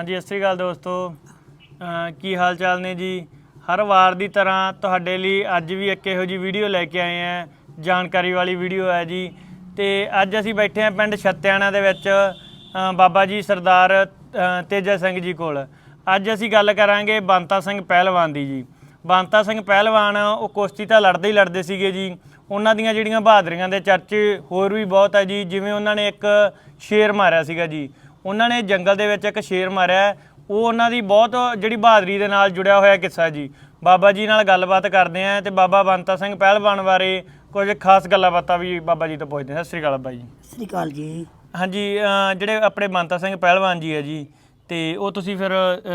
ਹਾਂਜੀ, ਸਤਿ ਸ਼੍ਰੀ ਅਕਾਲ ਦੋਸਤੋ। ਕੀ ਹਾਲ ਚਾਲ ਨੇ ਜੀ? ਹਰ ਵਾਰ ਦੀ ਤਰ੍ਹਾਂ ਤੁਹਾਡੇ ਲਈ ਅੱਜ ਵੀ ਇੱਕ ਇਹੋ ਜੀ ਵੀਡੀਓ ਲੈ ਕੇ ਆਏ ਆ ਜਾਣਕਾਰੀ ਵਾਲੀ ਵੀਡੀਓ ਹੈ ਜੀ। ਤੇ ਅੱਜ ਅਸੀਂ ਬੈਠੇ ਆ ਪਿੰਡ ਛੱਤਿਆਣਾ ਦੇ ਵਿੱਚ ਬਾਬਾ ਜੀ ਸਰਦਾਰ ਤੇਜਾ ਸਿੰਘ ਜੀ ਕੋਲ। ਅੱਜ ਅਸੀਂ ਗੱਲ ਕਰਾਂਗੇ ਬੰਤਾ ਸਿੰਘ ਪਹਿਲਵਾਨ ਦੀ ਜੀ। ਬੰਤਾ ਸਿੰਘ ਪਹਿਲਵਾਨ, ਉਹ ਕੁਸ਼ਤੀ ਤਾਂ ਲੜਦੇ ਹੀ ਲੜਦੇ ਸੀਗੇ ਜੀ। ਉਹਨਾਂ ਦੀਆਂ ਜਿਹੜੀਆਂ ਬਹਾਦਰੀਆਂ ਦੇ ਚਰਚੇ ਹੋਰ ਵੀ ਬਹੁਤ ਹੈ ਜੀ। ਜਿਵੇਂ ਉਹਨਾਂ ਨੇ ਇੱਕ ਸ਼ੇਰ ਮਾਰਿਆ ਸੀਗਾ ਜੀ। ਉਹਨਾਂ ਨੇ ਜੰਗਲ ਦੇ ਵਿੱਚ ਇੱਕ ਸ਼ੇਰ ਮਾਰਿਆ ਹੈ। ਉਹ ਉਹਨਾਂ ਦੀ ਬਹੁਤ ਜਿਹੜੀ ਬਹਾਦਰੀ ਦੇ ਨਾਲ ਜੁੜਿਆ ਹੋਇਆ ਕਿੱਸਾ ਜੀ। ਬਾਬਾ ਜੀ ਨਾਲ ਗੱਲਬਾਤ ਕਰਦੇ ਆਂ ਤੇ ਬਾਬਾ ਬੰਤਾ ਸਿੰਘ ਪਹਿਲਵਾਨ ਬਾਰੇ ਕੁਝ ਖਾਸ ਗੱਲਾਂ ਬਾਤਾਂ ਵੀ ਬਾਬਾ ਜੀ ਤੋਂ ਪੁੱਛਦੇ ਹਾਂ ਸਤਿ ਸ੍ਰੀ ਅਕਾਲ ਬਾਬਾ ਜੀ। ਸਤਿ ਸ੍ਰੀ ਅਕਾਲ ਜੀ। ਹਾਂਜੀ ਜਿਹੜੇ ਆਪਣੇ ਬੰਤਾ ਸਿੰਘ ਪਹਿਲਵਾਨ ਜੀ ਹੈ ਜੀ ਤੇ ਉਹ ਤੁਸੀਂ ਫਿਰ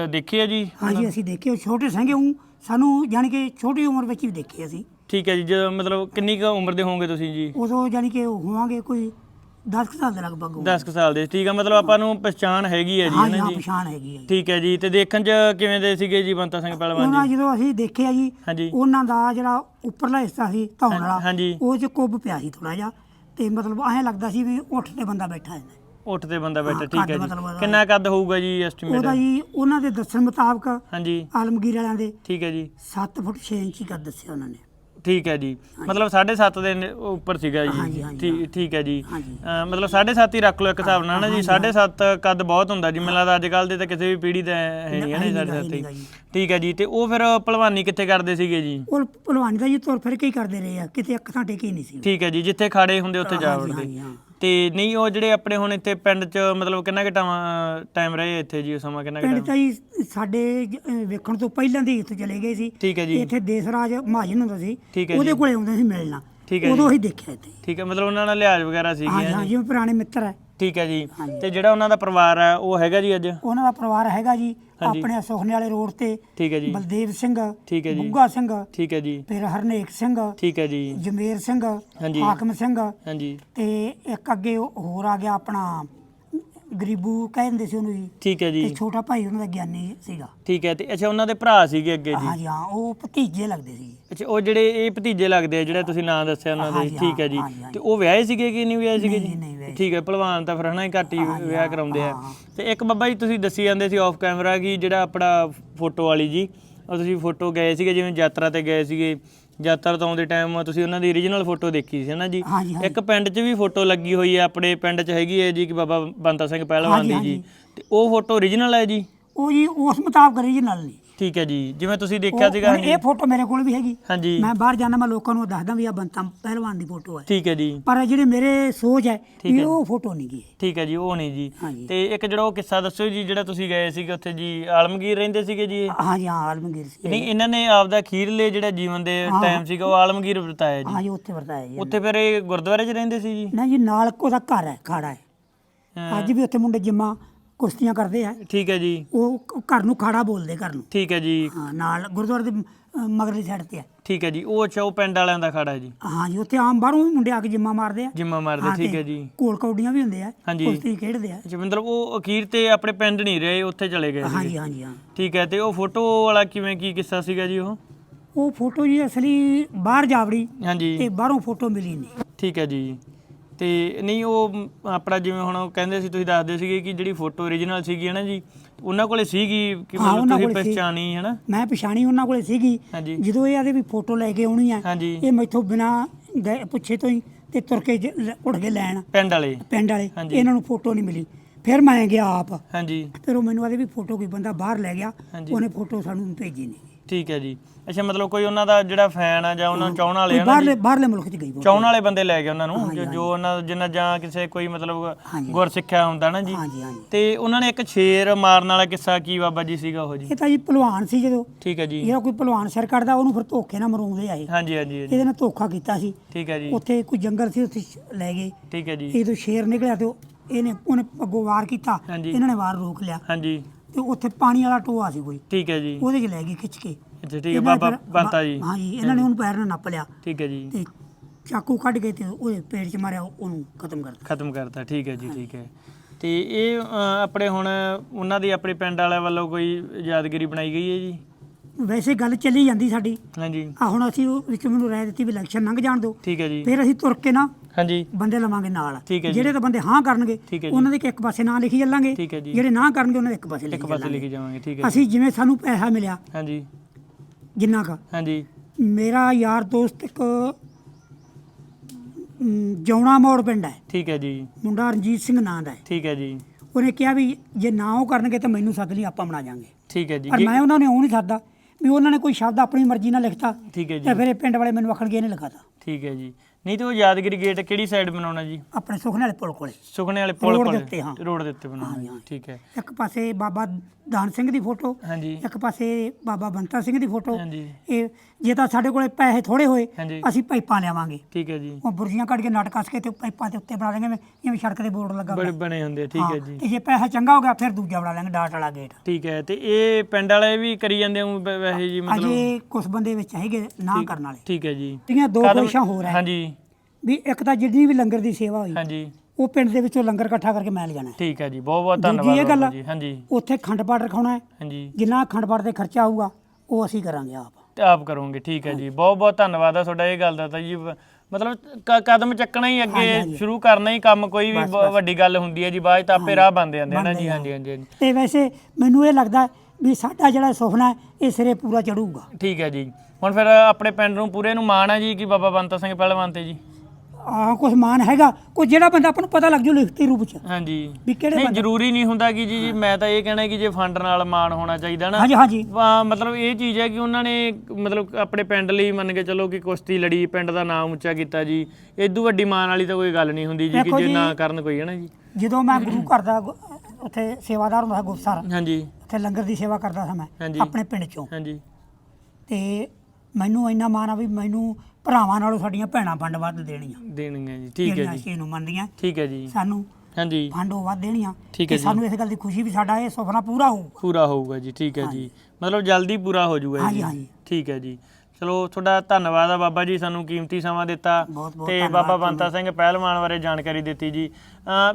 ਦੇਖੇ ਆ ਜੀ? ਹਾਂਜੀ ਅਸੀਂ ਦੇਖੇ ਉਹ ਛੋਟੇ ਸੰਗੇ ਹੂੰ। ਸਾਨੂੰ ਜਾਣੀ ਕਿ ਛੋਟੀ ਉਮਰ ਵਿੱਚ ਵੀ ਦੇਖੇ ਅਸੀਂ। ਠੀਕ ਹੈ ਜੀ ਜਦੋਂ ਮਤਲਬ ਕਿੰਨੀ ਕੁ ਉਮਰ ਦੇ ਹੋਵੋਗੇ ਤੁਸੀਂ ਜੀ? ਉਦੋਂ ਜਾਣੀ ਕਿ ਹੋਵਾਂਗੇ ਕੋਈ 10 ਸਾਲ ਦੇ ਲਗਭਗ ਹੋਵਾਂਗੇ। 10 ਕੁ ਸਾਲ ਦੇ ਠੀਕ ਆ ਮਤਲਬ ਆਪਾਂ ਨੂੰ ਪਛਾਣ ਹੈਗੀ ਹੈ ਜੀ ਹਾਂਜੀ ਹੈ ਜੀ? ਪਛਾਣ ਹੈਗੀ ਹੈ ਜੀ। ਠੀਕ ਹੈ ਜੀ ਤੇ ਦੇਖਣ ਚ ਕਿਵੇਂ ਦੇ ਸੀਗੇ ਜੀ ਬੰਤਾ ਸਿੰਘ ਪਹਿਲਵਾਨ ਉਹਨਾਂ ਜੀ? ਜਦੋਂ ਅਸੀਂ ਦੇਖਿਆ ਜੀ ਉਹਨਾਂ ਦਾ ਜਿਹੜਾ ਉੱਪਰਲਾ ਹਿੱਸਾ ਸੀ ਧੌਣ ਵਾਲਾ ਹਾਂਜੀ। ਉਹ 'ਚ ਕੁੱਬ ਪਿਆ ਸੀ ਥੋੜਾ ਜਿਹਾ ਤੇ ਮਤਲਬ ਐਂ ਲੱਗਦਾ ਸੀ ਵੀ ਉੱਠ ਤੇ ਬੰਦਾ ਬੈਠਾ ਹੈ। ਉੱਠ ਤੇ ਬੰਦਾ ਬੈਠਾ ਹਾਂ, ਠੀਕ ਹੈ ਕੱਦ ਮਤਲਬ ਜੀ। ਉਹਦਾ- ਕਿੰਨਾ ਕੱਦ ਹੋਊਗਾ ਜੀ ਐਸਟੀਮੇਟ ਉਹਦਾ ਜੀ ਉਹਨਾਂ ਦੇ ਦੱਸਣ ਮੁਤਾਬਕ ਹਾਂਜੀ। ਆਲਮਗੀਰ ਵਾਲਿਆਂ ਦੇ ਠੀਕ ਹੈ ਜੀ। 7 ਫੁੱਟ 6 ਇੰਚ ਹੀ ਕੱਦ ਦੱਸਿਆ ਉਹਨਾਂ ਨੇ। ਠੀਕ ਹੈ ਜੀ। ਮਤਲਬ 7.5 ਦੇ ਨੇ- ਉੱਪਰ ਸੀਗਾ ਹਾਂਜੀ, ਜੀ। ਹਾਂਜੀ, ਠੀਕ ਠੀਕ ਹੈ ਜੀ। ਹਾਂਜੀ। ਅਹ ਮਤਲਬ 7.5 ਹੀ ਰੱਖ ਲਓ ਇੱਕ ਹਿਸਾਬ ਨਾਲ ਨਾ ਜੀ। 7.5 ਕੱਦ ਬਹੁਤ ਹੁੰਦਾ ਜੀ। ਮੈਨੂੰ ਲੱਗਦਾ ਅੱਜ ਕੱਲ ਦੇ ਤਾਂ ਕਿਸੇ ਵੀ ਪੀੜ੍ਹੀ ਦਾ ਹੈ ਨਹੀਂ ਹੈ ਨਾ ਨੀਗਾ, ਹੈ 7.5 ਨੀਗਾ ਜੀ। ਠੀਕ ਹੈ ਜੀ। ਤੇ ਉਹ ਫਿਰ ਭਲਵਾਨੀ ਕਿੱਥੇ ਕਰਦੇ ਸੀਗੇ ਜੀ? ਉਹ ਭਲਵਾਨੀ ਦਾ ਜੀ ਤੁਰ ਫਿਰ ਕੇ ਹੀ ਕਰਦੇ ਰਹੇ ਆ। ਕਿਤੇ ਅੱਖਾਂ ਟੇਕੇ ਹੀ ਨਹੀਂ ਸੀ। ਠੀਕ ਹੈ ਜੀ। ਜਿੱਥੇ ਖਾੜੇ ਹੁੰਦੇ ਉੱਥੇ ਜਾ ਹਾਂਜੀ, ਵੜਦੇ। ਹਾਂਜੀ, ਹਾਂ। ਤੇ ਨਹੀਂ ਉਹ ਜਿਹੜੇ ਆਪਣੇ ਹੁਣ ਇੱਥੇ ਪਿੰਡ 'ਚ ਮਤਲਬ ਕਿੰਨਾ ਕਿ ਟਾਈਮ ਰਹੇ ਇੱਥੇ ਜੀ ਉਹ ਸਮਾਂ ਕਿੰਨਾ ਕਿ ਪਿੰਡ? ਤਾਂ ਜੀ ਸਾਡੇ ਜ- ਵੇਖਣ ਤੋਂ ਪਹਿਲਾਂ ਦੇ ਇੱਥੇ ਚਲੇ ਗਏ ਸੀ। ਠੀਕ ਹੈ ਜੀ। ਇੱਥੇ ਦੇਸਰਾਜ ਮਹਾਜਨ ਹੁੰਦਾ ਸੀ। ਠੀਕ ਹੈ ਉਹਦੇ। ਕੋਲੇ ਆਉਂਦੇ ਸੀ ਮਿਲਣਾ। ਠੀਕ ਹੈ ਉਦੋਂ। ਹੀ ਦੇਖਿਆ ਇੱਥੇ। ਠੀਕ ਹੈ ਮਤਲਬ ਉਹਨਾਂ ਨਾਲ ਲਿਹਾਜ਼ ਵਗੈਰਾ ਸੀਗੀ ਹਾਂਜੀ ਹਾਂ ਜਿਵੇਂ ਪੁਰਾਣੇ ਮਿੱਤਰ ਹੈ। ਠੀਕ ਹੈ ਜੀ ਹਾਂਜੀ। ਤੇ ਜਿਹੜਾ ਉਹਨਾਂ ਦਾ ਪਰਿਵਾਰ ਹੈ ਉਹ ਹੈਗਾ ਜੀ ਅੱਜ ਉਹਨਾਂ ਦਾ ਪਰਿਵਾਰ ਹੈਗਾ ਜੀ ਹਾਂਜੀ। ਆਪਣੇ ਸੁਖਨੇ ਵਾਲੇ ਰੋਡ ਤੇ ਠੀਕ ਹੈ ਜੀ ਬਲਦੇਵ ਸਿੰਘ ਠੀਕ ਹੈ ਜੀ। ਬੁੱਗਾ ਸਿੰਘ ਠੀਕ ਹੈ ਜੀ ਫਿਰ ਹਰਨੇਕ ਸਿੰਘ ਠੀਕ ਹੈ ਜੀ ਜਮੇਰ ਸਿੰਘ ਹਾਂਜੀ। ਹਾਕਮ ਸਿੰਘ ਹਾਂਜੀ ਤੇ ਇੱਕ ਅੱਗੇ ਹੋਰ ਆ ਗਿਆ ਆਪਣਾ ਗਰੀਬੂ ਕਹਿੰਦੇ ਸੀ ਉਹਨੂੰ ਜੀ। ਠੀਕ ਹੈ ਤੇ ਜੀ ਛੋਟਾ ਭਾਈ ਉਹਨਾਂ ਦਾ ਗਿਆਨੀ ਸੀਗਾ। ਠੀਕ ਹੈ ਤੇ ਅੱਛਾ ਉਹਨਾਂ ਦੇ ਭਰਾ ਸੀਗੇ ਅੱਗੇ ਜੀ? ਹਾਂਜੀ ਹਾਂ ਉਹ ਭਤੀਜੇ ਲੱਗਦੇ ਸੀ ਅੱਛਾ ਉਹ ਜਿਹੜੇ ਇਹ ਭਤੀਜੇ ਲੱਗਦੇ ਆ ਜਿਹੜਾ ਤੁਸੀਂ ਨਾਂ ਦੱਸਿਆ ਉਹਨਾਂ ਦੇ ਹਾਂਜੀ, ਠੀਕ ਹੈ ਜੀ। ਹਾਂਜੀ, ਹਾਂਜੀ। ਤੇ ਉਹ ਵਿਆਹੇ ਸੀਗੇ ਕਿ ਨਹੀਂ ਵਿਆਹੇ ਸੀਗੇ ਨਹੀਂ, ਜੀ? ਵਿਆਹੇ ਠੀਕ ਹੈ ਭਲਵਾਨ ਤਾਂ ਫਿਰ ਹਨਾ ਹੀ ਘੱਟ ਹੀ ਹਾਂਜੀ, ਵਿਆਹ ਹਾਂ, ਕਰਾਉਂਦੇ ਆ। ਹਾਂ। ਤੇ ਇੱਕ ਬੱਬਾ ਜੀ ਤੁਸੀਂ ਦੱਸੀ ਜਾਂਦੇ ਸੀ ਆਫ ਕੈਮਰਾ ਕਿ ਜਿਹੜਾ ਆਪਣਾ ਫੋਟੋ ਵਾਲੀ ਜੀ ਉਹ ਤੁਸੀਂ ਫੋਟੋ ਗਏ ਸੀਗੇ ਜਿਵੇਂ ਯਾਤਰਾ ਤੇ ਗਏ ਸੀਗੇ। ਯਾਤਰਾ ਤੋਂ ਆਉਂਦੇ ਟਾਈਮ ਤੁਸੀਂ ਉਹਨਾਂ ਦੀ origignal ਫੋਟੋ ਦੇਖੀ ਸੀ ਨਾ ਜੀ? ਹਾਂਜੀ, ਹਾਂਜੀ। ਇੱਕ ਪਿੰਡ 'ਚ ਵੀ ਫੋਟੋ ਲੱਗੀ ਹੋਈ ਹੈ ਆਪਣੇ ਪਿੰਡ 'ਚ ਹੈਗੀ ਹੈ ਜੀ ਕਿ ਬਾਬਾ ਬੰਤਾ ਸਿੰਘ ਪਹਿਲਵਾਨ ਹਾਂਜੀ, ਦੀ ਜੀ। ਹਾਂਜੀ। ਤੇ ਉਹ ਫੋਟੋ origignal ਹੈ ਜੀ? ਉਹ ਜੀ ਉਸ ਮੁਤਾਬਕ ਰੀਜਨਲ ਨਹੀਂ। ਠੀਕ ਹੈ ਜੀ ਜਿਵੇਂ ਤੁਸੀਂ ਦੇਖਿਆ ਸੀਗਾ ਹੁਣ ਇਹ ਫੋਟੋ ਮੇਰੇ ਕੋਲ ਵੀ ਹੈਗੀ। ਹਾਂਜੀ। ਮੈਂ ਬਾਹਰ ਜਾਂਦਾ ਮੈਂ ਲੋਕਾਂ ਨੂੰ ਦੱਸਦਾ ਵੀ ਆ ਬੰਤਾ ਪਹਿਲਵਾਨ ਦੀ ਫੋਟੋ ਹੈ। ਠੀਕ ਹੈ ਜੀ। ਪਰ ਜਿਹੜੀ ਮੇਰੇ ਸੋਚ ਹੈ ਵੀ। ਉਹ ਫੋਟੋ ਨਹੀਂ ਗਈ। ਠੀਕ ਹੈ ਜੀ ਉਹ ਨਹੀਂ ਜੀ। ਤੇ ਇੱਕ ਜਿਹੜਾ ਉਹ ਕਿੱਸਾ ਦੱਸਿਓ ਜੀ ਜਿਹੜਾ ਤੁਸੀਂ ਗਏ ਸੀਗੇ ਉੱਥੇ ਜੀ ਆਲਮਗੀਰ ਰਹਿੰਦੇ ਸੀਗੇ ਜੀ? ਹਾਂਜੀ ਹਾਂ ਆਲਮਗੀਰ ਸੀ। ਨਹੀਂ ਇਹਨਾਂ ਨੇ ਆਪਦਾ ਅਖੀਰਲੇ ਜਿਹੜਾ ਜੀਵਨ ਦੇ। ਟਾਈਮ ਸੀਗਾ ਉਹ ਆਲਮਗੀਰ ਬਿਤਾਇਆ ਜੀ। ਹਾਂਜੀ ਉੱਥੇ ਵਰਤਾਇਆ ਜੀ। ਉੱਥੇ ਫਿਰ ਇਹ ਗੁਰਦੁਆਰੇ 'ਚ ਰਹਿੰਦੇ ਸੀ ਜੀ? ਨਾ ਜੀ ਨਾਲ ਉਹਦਾ ਘਰ ਹੈ ਖਾੜਾ ਹਾਂ, ਅੱਜ ਵੀ ਉੱਥੇ ਮੁੰਡੇ ਜਿੰਮਾ ਕੁਸ਼ਤੀਆਂ ਕਰਦੇ ਆ। ਠੀਕ ਹੈ ਜੀ। ਉਹ ਘਰ ਨੂੰ ਖਾੜਾ ਬੋਲਦੇ ਘਰ ਨੂੰ। ਠੀਕ ਹੈ ਜੀ। ਹਾਂ ਨਾਲ ਗੁਰਦੁਆਰੇ ਦੇ ਮਗਰਲੀ ਸਾਈਡ ਤੇ ਹੈ ਠੀਕ ਹੈ ਜੀ। ਉਹ ਅੱਛਾ ਉਹ ਪਿੰਡ ਵਾਲਿਆਂ ਦਾ ਖੜਾ ਹੈ ਜੀ। ਉੱਥੇ ਆਮ ਬਾਹਰੋਂ ਮੁੰਡੇ ਆ ਕੇ ਜਿੰਮਾ ਮਾਰਦੇ ਆ। ਜਿੰਮਾ ਮਾਰਦੇ ਹਾਂ, ਠੀਕ ਤੇ ਹੈ ਜੀ। ਕੋਲ ਕੌਡੀਆਂ ਵੀ ਹੁੰਦੇ ਆ ਹਾਂਜੀ। ਕੁਸ਼ਤੀ ਖੇਡਦੇ ਆ। ਅੱਛਾ ਮਤਲਬ ਉਹ ਅਖੀਰ ਤੇ ਆਪਣੇ ਪਿੰਡ ਨਹੀਂ ਰਹੇ ਉੱਥੇ ਚਲੇ ਗਏ ਹਾਂਜੀ ਸੀਗੇ ਹਾਂਜੀ ਹਾਂ ਠੀਕ ਹੈ ਤੇ ਉਹ ਫੋਟੋ ਵਾਲਾ ਕਿਵੇਂ ਕੀ ਕਿੱਸਾ ਸੀਗਾ ਜੀ ਉਹ? ਉਹ ਫੋਟੋ ਜੀ ਅਸਲੀ ਬਾਹਰ ਜਾਵੜੀ ਤੇ ਹਾਂਜੀ ਬਾਹਰੋਂ ਫੋਟੋ ਮਿਲੀ ਨਹੀਂ। ਠੀਕ ਹੈ ਜੀ। ਤੇ ਨਹੀਂ ਉਹ ਆਪਣਾ ਜਿਵੇਂ ਹੁਣ ਕਹਿੰਦੇ ਸੀ ਤੁਸੀਂ ਦੱਸਦੇ ਸੀਗੇ ਕਿ ਜਿਹੜੀ ਫੋਟੋ origignal ਸੀਗੀ ਹੈ ਨਾ ਜੀ ਉਹਨਾਂ ਕੋਲੇ ਸੀਗੀ ਕਿ ਹਾਂ, ਮਤਲਬ ਉਹਨਾਂ ਤੁਸੀਂ ਕੋਲੇ ਸੀ। ਪਛਾਣੀ ਹੈ ਨਾ? ਮੈਂ ਪਛਾਣੀ ਉਹਨਾਂ ਕੋਲੇ ਸੀਗੀ। ਹਾਂਜੀ। ਜਦੋਂ ਇਹ ਆਦੇ ਵੀ ਫੋਟੋ ਲੈ ਕੇ ਆਉਣੀ ਆ ਹਾਂਜੀ। ਇਹ ਮੈਥੋਂ ਬਿਨਾ ਪੁੱਛੇ ਤੋਂ ਹੀ ਤੇ ਤੁਰ ਕੇ ਜ- ਲ- ਉੱਠ ਕੇ ਲੈਣ। ਪਿੰਡ ਵਾਲੇ। ਪਿੰਡ ਵਾਲੇ। ਹਾਂਜੀ। ਇਹਨਾਂ ਨੂੰ ਫੋਟੋ ਨਹੀਂ ਮਿਲੀ। ਫਿਰ ਮੈਂ ਗਿਆ ਆਪ। ਹਾਂਜੀ। ਫਿਰ ਉਹ ਮੈਨੂੰ ਆਦੇ ਵੀ ਫੋਟੋ ਕੋਈ ਬੰਦਾ ਬਾਹਰ ਲੈ ਗਿਆ। ਹਾਂਜੀ। ਉਹਨੇ ਫੋਟੋ ਸਾਨੂੰ ਭੇਜੀ ਨਹੀਂ ਠੀਕ ਹੈ ਜੀ। ਅੱਛਾ ਮਤਲਬ ਕੋਈ ਉਹਨਾਂ ਦਾ ਜਿਹੜਾ ਫੈਨ ਆ ਜਾਂ ਉਹਨਾਂ ਨੂੰ ਚਾਹਣ ਵਾਲੇ ਕੋਈ ਆ ਨਾ ਬਾਹਰਲੇ ਬਾਹਰਲੇ ਮੁਲਕ 'ਚ ਗਈ ਫੋਟੋ ਚਾਹਣ ਵਾਲੇ ਬੰਦੇ ਲੈ ਗਏ ਉਹਨਾਂ ਨੂੰ ਜੋ- ਜੋ ਉਹਨਾਂ ਜਿੰਨਾ ਜਾਂ ਕਿਸੇ ਕੋਈ ਮਤਲਬ ਹਾਂਜੀ। ਗੁਰ ਸਿੱਖਿਆ ਹੁੰਦਾ ਨਾ ਜੀ। ਹਾਂਜੀ ਹਾਂਜੀ। ਤੇ ਉਹਨਾਂ ਨੇ ਇੱਕ ਸ਼ੇਰ ਮਾਰਨ ਵਾਲਾ ਕਿੱਸਾ ਕੀ ਬਾਬਾ ਜੀ ਸੀਗਾ ਉਹ ਜੀ? ਇਹ ਤਾਂ ਜੀ ਪਹਿਲਵਾਨ ਸੀ ਜਦੋਂ। ਠੀਕ ਹੈ ਜੀ। ਜਿਹੜਾ ਕੋਈ ਪਹਿਲਵਾਨ ਸਿਰ ਕੱਢਦਾ ਉਹਨੂੰ ਫਿਰ ਧੋਖੇ ਨਾਲ ਮਰਵਾਉਂਦੇ ਆਏ ਹਾਂਜੀ ਹਾਂਜੀ ਹਾਂਜੀ। ਇਹਦੇ ਨਾਲ ਧੋਖਾ ਕੀਤਾ ਸੀ। ਠੀਕ ਹੈ ਜੀ। ਉੱਥੇ ਕੋਈ ਜੰਗਲ ਸੀ ਉੱਥੇ ਸ਼- ਲੈ ਗਏ। ਠੀਕ ਹੈ ਜੀ। ਇਹ ਜਦੋਂ ਸ਼ੇਰ ਨਿਕਲਿਆ ਤੇ ਉਹ- ਇਹਨੇ ਉਹਨੇ ਅੱਗੋਂ ਵਾਰ ਕੀਤਾ। ਹਾਂਜੀ। ਇਹਨਾਂ ਨੇ ਵਾਰ ਰੋਕ ਲਿਆ। ਹਾਂਜੀ। ਤੇ ਉੱਥੇ ਪਾਣੀ ਵਾਲਾ ਟੋਆ ਸੀ ਕੋਈ। ਠੀਕ ਹੈ ਜੀ। ਉਹਦੇ 'ਚ ਲੈ ਗਏ ਖਿੱਚ ਕੇ। ਅੱਛਾ ਠੀਕ ਹੈ ਇਹਨਾਂ ਬਾਬਾ ਫਿਰ- ਬੰਤਾ ਜੀ। ਹਾਂਜੀ ਇਹਨਾਂ ਨੇ ਉਹਨੂੰ ਪੈਰ ਨਾਲ ਨੱਪ ਲਿਆ। ਠੀਕ ਹੈ ਜੀ। ਤੇ ਚਾਕੂ ਕੱਢ ਕੇ ਤੇ ਉਹਦੇ ਪੇਟ 'ਚ ਮਾਰਿਆ ਉਹਨੂੰ ਖਤਮ ਕਰਤਾ। ਖਤਮ ਕਰਤਾ ਠੀਕ ਹੈ ਜੀ ਠੀਕ ਹੈ। ਤੇ ਇਹ ਅ, ਆਪਣੇ ਹੁਣ ਉਹਨਾਂ ਦੀ ਆਪਣੇ ਪਿੰਡ ਵਾਲਿਆਂ ਵੱਲੋਂ ਕੋਈ ਯਾਦਗਿਰੀ ਬਣਾਈ ਗਈ ਹੈ ਜੀ? ਵੈਸੇ ਗੱਲ ਚੱਲੀ ਜਾਂਦੀ ਸਾਡੀ। ਹਾਂਜੀ। ਆ ਹੁਣ ਅਸੀਂ ਉਹ ਵਿੱਚ ਮੈਨੂੰ ਰਾਏ ਦਿੱਤੀ ਵੀ ਇਲੈਕਸ਼ਨ ਲੰਘ ਜਾਣ ਦਿਓ ਠੀਕ ਹੈ ਜੀ। ਫਿਰ ਅਸੀਂ ਤੁਰ ਕੇ ਨਾ ਹਾਂਜੀ। ਬੰਦੇ ਲਵਾਂਗੇ ਨਾਲ। ਠੀਕ ਹੈ ਜੀ। ਜਿਹੜੇ ਤਾਂ ਬੰਦੇ ਹਾਂ ਕਰਨਗੇ ਠੀਕ ਹੈ ਜੀ। ਉਹਨਾਂ ਦੇ ਇੱਕ ਪਾਸੇ ਨਾਂ ਲਿਖੀ ਚੱਲਾਂਗੇ। ਠੀਕ ਹੈ ਜੀ। ਜਿਹੜੇ ਨਾ ਕਰਨਗੇ ਉਹਨਾਂ ਦੇ ਇੱਕ ਪਾਸੇ ਇੱਕ ਲਿਖੀ ਪਾਸੇ ਚੱਲਾਂਗੇ। ਲਿਖੀ ਜਾਵਾਂਗੇ ਠੀਕ ਹੈ ਅਸੀਂ ਜਿਵੇਂ ਸਾਨੂੰ ਪੈਸਾ ਮਿਲਿਆ ਹਾਂਜੀ। ਜਿੰਨਾ ਕ। ਹਾਂਜੀ। ਮੇਰਾ ਯਾਰ ਦੋਸਤ ਇੱਕ ਅਮ, ਜੌਣਾ ਮੋੜ ਪਿੰਡ ਹੈ। ਠੀਕ ਹੈ ਜੀ। ਮੁੰਡਾ ਰਣਜੀਤ ਸਿੰਘ ਨਾਂ ਦਾ ਹੈ। ਠੀਕ ਹੈ ਜੀ। ਉਹਨੇ ਕਿਹਾ ਵੀ ਜੇ ਨਾ ਉਹ ਕਰਨਗੇ ਤਾਂ ਮੈਨੂੰ ਸੱਦ ਲਈ ਆਪਾਂ ਬਣਾ ਜਾਾਂਗੇ। ਠੀਕ ਹੈ ਜੀ। ਪਰ ਜੀ- ਮੈਂ ਉਹਨਾਂ ਨੇ ਉਹ ਨਹੀਂ ਸੱਦਾ ਵੀ ਉਹਨਾਂ ਨੇ ਕੋਈ ਸ਼ਬਦ ਆਪਣੀ ਮਰਜ਼ੀ ਨਾਲ ਲਿਖਤਾ ਠੀਕ ਹੈ ਜੀ। ਤੇ ਫਿਰ ਇਹ ਪਿੰਡ ਵਾਲੇ ਮੈਨੂੰ ਆਖਣਗੇ ਇਹਨੇ ਲਿਖਾਤਾ। ਠੀਕ ਹੈ ਜੀ। ਨਹੀਂ ਤੇ ਉਹ ਯਾਦਗਿਰੀ ਗੇਟ ਕਿਹੜੀ ਸਾਈਡ ਬਣਾਉਣਾ ਜੀ? ਆਪਣੇ ਸੁਖਨੇ ਵਾਲੇ ਪੁਲ ਕੋਲੇ। ਸੁਖਨੇ ਵਾਲੇ ਪੁਲ ਰੋਡ ਕੋਲ। ਦੇ ਉੱਤੇ, ਹਾਂ। ਰੋਡ ਦੇ ਉੱਤੇ ਹਾਂਜੀ, ਬਣਾਉਣਾ ਹਾਂ। ਠੀਕ ਹੈ। ਇੱਕ ਪਾਸੇ ਬਾਬਾ ਦਾਨ ਸਿੰਘ ਦੀ ਫੋਟੋ ਹਾਂਜੀ। ਇੱਕ ਪਾਸੇ ਬਾਬਾ ਬੰਤਾ ਸਿੰਘ ਦੀ ਫੋਟੋ। ਹਾਂਜੀ। ਇਹ ਜੇ ਤਾਂ ਸਾਡੇ ਕੋਲੇ ਪੈਸੇ ਥੋੜੇ ਹੋਏ ਹਾਂਜੀ। ਅਸੀਂ ਪਾਈਪਾਂ ਲਿਆਵਾਂਗੇ। ਠੀਕ ਹੈ ਜੀ। ਉਹ ਬੁਰਜੀਆਂ ਕੱਢ ਕੇ ਨਟ ਕੱਸ ਕੇ ਤੇ ਪਾਈਪਾਂ ਦੇ ਉੱਤੇ ਬਣਾ ਦੇਵਾਂਗੇ ਜਿਵੇਂ- ਸੜਕ ਦੇ ਬੋਰਡ ਲੱਗਾ ਬੜੇ ਹੁੰਦਾ। ਬਣੇ ਹੁੰਦੇ ਆ, ਠੀਕ ਹਾਂ, ਹੈ ਜੀ। ਤੇ ਜੇ ਪੈਸਾ ਚੰਗਾ ਹੋ ਗਿਆ ਫਿਰ ਦੂਜਾ ਬਣਾ ਲਾਂਗੇ ਡਾਟ ਵਾਲਾ ਗੇਟ। ਠੀਕ ਹੈ ਤੇ ਇਹ ਪਿੰਡ ਵਾਲੇ ਵੀ ਕਰੀ ਜਾਂਦੇ ਹੋ ਵੈਸੇ ਜੀ ਮਤਲਬ? ਅਜੇ ਕੁਝ ਬੰਦੇ ਵਿੱਚ ਹੈਗੇ ਨਾ ਕਰਨ ਵਾਲੇ। ਠੀਕ ਹੈ ਜੀ। ਜਿਹੜੀਆਂ ਦੋ ਕਦਮ- ਕੋਸ਼ਾਂ ਹੋਰ ਹੈ। ਹਾਂਜੀ। ਵੀ ਇੱਕ ਤਾਂ ਜਿੰਨੀ ਵੀ ਲੰਗਰ ਦੀ ਸੇਵਾ ਹੋਈ ਹਾਂਜੀ। ਉਹ ਪਿੰਡ ਦੇ ਵਿੱਚੋਂ ਲੰਗਰ ਇਕੱਠਾ ਕਰਕੇ ਮੈਂ ਲਿਜਾਣਾ ਹੈ। ਠੀਕ ਹੈ ਜੀ ਬਹੁਤ ਬਹੁਤ ਦੂਜੀ ਧੰਨਵਾਦ ਇਹ ਗੱਲ ਜੀ ਹਾਂਜੀ। ਉੱਥੇ ਖੰਡ ਪਾਠ ਰਖਾਉਣਾ ਹੈ। ਹਾਂਜੀ। ਜਿੰਨਾ ਖੰਡ ਪਾਠ ਦੇ ਖਰਚਾ ਆਊਗਾ ਉਹ ਅਸੀਂ ਕਰਾਂਗੇ ਆਪ। ਤੇ ਆਪ ਕਰੋਗੇ ਠੀਕ ਹੈ ਜੀ। ਬਹੁਤ ਬਹੁਤ ਧੰਨਵਾਦ ਆ ਤੁਹਾਡਾ ਇਹ ਗੱਲ ਦਾ ਤਾਂ ਜੀ। ਮਤਲਬ ਕ- ਕਦਮ ਚੱਕਣਾ ਹੀ ਅੱਗੇ। ਸ਼ੁਰੂ ਕਰਨਾ ਹੀ ਕੰਮ ਕੋਈ ਵੀ ਬ- ਵੱਡੀ ਗੱਲ ਹੁੰਦੀ ਹੈ ਜੀ ਬਾਅਦ 'ਚ ਤਾਂ ਆਪੇ ਰਾਹ ਬੰਦੇ ਜਾਂਦੇ ਆ ਨਾ ਬਣਦੇ ਜੀ। ਹਾਂਜੀ ਹਾਂਜੀ ਹਾਂਜੀ। ਤੇ ਵੈਸੇ ਮੈਨੂੰ ਇਹ ਲੱਗਦਾ ਵੀ ਸਾਡਾ ਜਿਹੜਾ ਸੁਪਨਾ ਹੈ ਇਹ ਸਿਰੇ ਪੂਰਾ ਚੜੂਗਾ। ਠੀਕ ਹੈ ਜੀ। ਹੁਣ ਫਿਰ ਆਪਣੇ ਪਿੰਡ ਨੂੰ ਪੂਰੇ ਨੂੰ ਮਾਣ ਹੈ ਜੀ ਕਿ ਬਾਬਾ ਬੰਤਾ ਸਿੰਘ ਪਹਿਲਵਾਨ ਤੇ ਜੀ। ਆ ਕੁਝ ਮਾਨ ਹੈਗਾ। ਕੋਈ ਜਿਹੜਾ ਬੰਦਾ ਆਪਾਂ ਨੂੰ ਪਤਾ ਲੱਗ ਜੂ ਲਿਖਤੀ ਰੂਪ ਚ। ਹਾਂਜੀ। ਵੀ ਕਿਹੜੇ ਨਹੀਂ ਬੰਦੇ ਜ਼ਰੂਰੀ ਨਹੀਂ ਹੁੰਦਾ ਕਿ ਜੀ ਜੀ ਮੈਂ ਤਾਂ ਇਹ ਕਹਿਣਾ ਕਿ ਜੇ ਫੰਡ ਨਾਲ ਮਾਣ ਹੋਣਾ ਚਾਹੀਦਾ ਨਾ ਹਾਂਜੀ ਹਾਂਜੀ। ਵਾ- ਮਤਲਬ ਇਹ ਚੀਜ਼ ਹੈ ਕਿ ਉਹਨਾਂ ਨੇ ਮਤਲਬ ਆਪਣੇ ਪਿੰਡ ਲਈ ਮੰਨ ਕੇ ਚੱਲੋ ਕਿ ਕੁਸ਼ਤੀ ਲੜੀ ਪਿੰਡ ਦਾ ਨਾਮ ਉੱਚਾ ਕੀਤਾ ਜੀ। ਇਦੋਂ ਵੱਡੀ ਮਾਣ ਵਾਲੀ ਤਾਂ ਕੋਈ ਗੱਲ ਨਹੀਂ ਹੁੰਦੀ ਜੀ ਕਿ ਜੇ ਜੀ, ਨਾ ਕਰਨ ਕੋਈ ਹੈ ਨਾ ਜੀ। ਜਦੋਂ ਮੈਂ ਗੁਰੂ ਘਰ ਦਾ ਗੁ- ਉੱਥੇ ਸੇਵਾਦਾਰ ਹੁੰਦਾ ਸੀ ਗੁਪਸਰ ਹਾਂਜੀ। ਉੱਥੇ ਲੰਗਰ ਦੀ ਸੇਵਾ ਕਰਦਾ ਸੀ ਮੈਂ ਹਾਂਜੀ। ਆਪਣੇ ਪਿੰਡ ਚੋਂ। ਹਾਂਜੀ। ਤੇ ਮੈਨੂੰ ਇੰਨਾ ਮਾਣ ਆ ਵੀ ਮੈਨੂੰ ਭਰਾਵਾਂ ਨਾਲੋਂ ਸਾਡੀਆਂ ਭੈਣਾਂ ਫੰਡ ਵੱਧ ਦੇਣੀਆਂ। ਦੇਣਗੇ ਜੀ ਠੀਕ ਹੈ ਜਿਹੜੀਆਂ ਜੀ। ਇਸ ਚੀਜ਼ ਨੂੰ ਮੰਨਦੀਆਂ ਠੀਕ ਹੈ ਜੀ। ਸਾਨੂੰ ਹਾਂਜੀ। ਫੰਡ ਉਹ ਵੱਧ ਦੇਣੀਆਂ ਠੀਕ ਹੈ ਤੇ ਜੀ। ਸਾਨੂੰ ਇਸ ਗੱਲ ਦੀ ਖੁਸ਼ੀ ਵੀ ਸਾਡਾ ਇਹ ਸੁਪਨਾ ਪੂਰਾ ਹੋਊ ਪੂਰਾ ਹੋਊਗਾ ਜੀ ਠੀਕ ਹੈ ਜੀ। ਮਤਲਬ ਜਲਦੀ ਪੂਰਾ ਹੋ ਜਾਊਗਾ ਹਾਂਜੀ, ਜੀ। ਹਾਂਜੀ। ਠੀਕ ਹੈ ਜੀ। ਚਲੋ ਤੁਹਾਡਾ ਧੰਨਵਾਦ ਆ ਬਾਬਾ ਜੀ ਸਾਨੂੰ ਕੀਮਤੀ ਸਮਾਂ ਦਿੱਤਾ ਤੇ ਧੰਨਵਾਦ ਬਾਬਾ ਬੰਤਾ ਸਿੰਘ ਪਹਿਲਵਾਨ ਬਾਰੇ ਜਾਣਕਾਰੀ ਦਿੱਤੀ ਜੀ।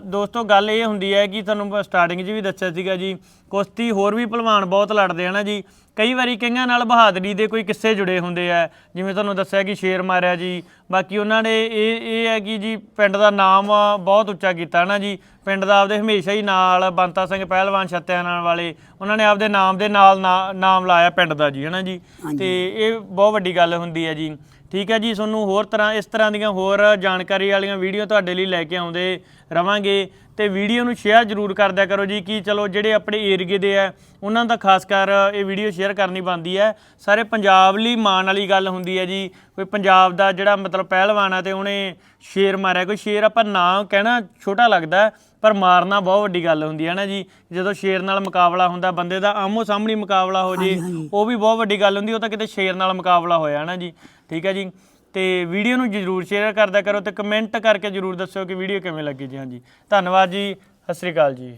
ਦੋਸਤੋ ਗੱਲ ਇਹ ਹੁੰਦੀ ਹੈ ਕਿ ਤੁਹਾਨੂੰ ਸਟਾਰਟਿੰਗ 'ਚ ਵੀ ਦੱਸਿਆ ਸੀਗਾ ਜੀ ਕੁਸ਼ਤੀ ਹੋਰ ਵੀ ਪਹਿਲਵਾਨ ਬਹੁਤ ਲੜਦੇ ਆ ਨਾ ਜੀ। ਕਈ ਵਾਰੀ ਕਈਆਂ ਨਾਲ ਬਹਾਦਰੀ ਦੇ ਕੋਈ ਕਿੱਸੇ ਜੁੜੇ ਹੁੰਦੇ ਆ। ਜਿਵੇਂ ਤੁਹਾਨੂੰ ਦੱਸਿਆ ਕਿ ਸ਼ੇਰ ਮਾਰਿਆ ਜੀ ਬਾਕੀ ਉਹਨਾਂ ਨੇ ਇਹ ਇਹ ਹੈ ਕਿ ਜੀ ਪਿੰਡ ਦਾ ਨਾਮ ਬਹੁਤ ਉੱਚਾ ਕੀਤਾ ਨਾ ਜੀ। ਪਿੰਡ ਦਾ ਆਪਦੇ ਹਮੇਸ਼ਾ ਹੀ ਨਾਲ ਬੰਤਾ ਸਿੰਘ ਪਹਿਲਵਾਨ ਛੱਤਿਆਂ ਨਾਲ ਵਾਲੇ ਉਹਨਾਂ ਨੇ ਆਪਦੇ ਨਾਮ ਦੇ ਨਾਲ ਨਾਮ ਲਾਇਆ ਪਿੰਡ ਦਾ ਜੀ ਹਨਾ ਜੀ। ਤੇ ਇਹ ਬਹੁਤ ਵੱਡੀ ਗੱਲ ਹੁੰਦੀ ਹੈ ਜੀ। ਠੀਕ ਹੈ ਜੀ, ਤੁਹਾਨੂੰ ਹੋਰ ਤਰ੍ਹਾਂ, ਇਸ ਤਰ੍ਹਾਂ ਦੀਆਂ ਹੋਰ ਜਾਣਕਾਰੀ ਵਾਲੀਆਂ ਵੀਡੀਓ ਤੁਹਾਡੇ ਲਈ ਲੈ ਕੇ ਆਉਂਦੇ ਰਵਾਂਗੇ। ਤੇ ਵੀਡੀਓ ਨੂੰ ਸ਼ੇਅਰ ਜ਼ਰੂਰ ਕਰ ਦਿਆ ਕਰੋ ਜੀ ਕਿ ਚਲੋ ਜਿਹੜੇ ਆਪਣੇ ਏਰੀਏ ਦੇ ਆ ਉਹਨਾਂ ਦਾ ਖਾਸ ਕਰ ਇਹ ਵੀਡੀਓ ਸ਼ੇਅਰ ਕਰਨੀ ਬਣਦੀ ਹੈ ਸਾਰੇ ਪੰਜਾਬ ਲਈ ਮਾਣ ਵਾਲੀ ਗੱਲ ਹੁੰਦੀ ਹੈ ਜੀ ਕੋਈ ਪੰਜਾਬ ਦਾ ਜਿਹੜਾ ਮਤਲਬ ਪਹਿਲਵਾਨ ਆ ਤੇ ਉਹਨੇ ਸ਼ੇਰ ਮਾਰਿਆ। ਕੋਈ ਸ਼ੇਰ ਆਪਾਂ ਨਾ ਕਹਿਣਾ ਛੋਟਾ ਲੱਗਦਾ ਹੈ, ਪਰ ਮਾਰਨਾ ਬਹੁਤ ਵੱਡੀ ਗੱਲ ਹੁੰਦੀ ਹੈ ਨਾ ਜੀ। ਜਦੋਂ ਸ਼ੇਰ ਨਾਲ ਮੁਕਾਬਲਾ ਹੁੰਦਾ ਬੰਦੇ ਦਾ ਆਮੋ ਸਾਹਮਣੇ ਮੁਕਾਬਲਾ ਹੋ ਜੇ। ਉਹ ਵੀ ਬਹੁਤ ਵੱਡੀ ਗੱਲ ਹੁੰਦੀ ਉਹ ਤਾਂ ਕਿਤੇ ਸ਼ੇਰ ਨਾਲ ਮੁਕਾਬਲਾ ਹੋਇਆ ਨਾ ਜੀ। ਠੀਕ ਹੈ ਜੀ। ਤੇ ਵੀਡੀਓ ਨੂੰ ਜਰੂਰ ਸ਼ੇਅਰ ਕਰਦਾ ਕਰੋ ਤੇ ਕਮੈਂਟ ਕਰਕੇ ਜਰੂਰ ਦੱਸਿਓ ਕਿ ਵੀਡੀਓ ਕਿਵੇਂ ਲੱਗੀ ਜੀ, ਹਾਂਜੀ। ਧੰਨਵਾਦ ਜੀ, ਸਤਿ ਸ੍ਰੀ ਅਕਾਲ ਜੀ।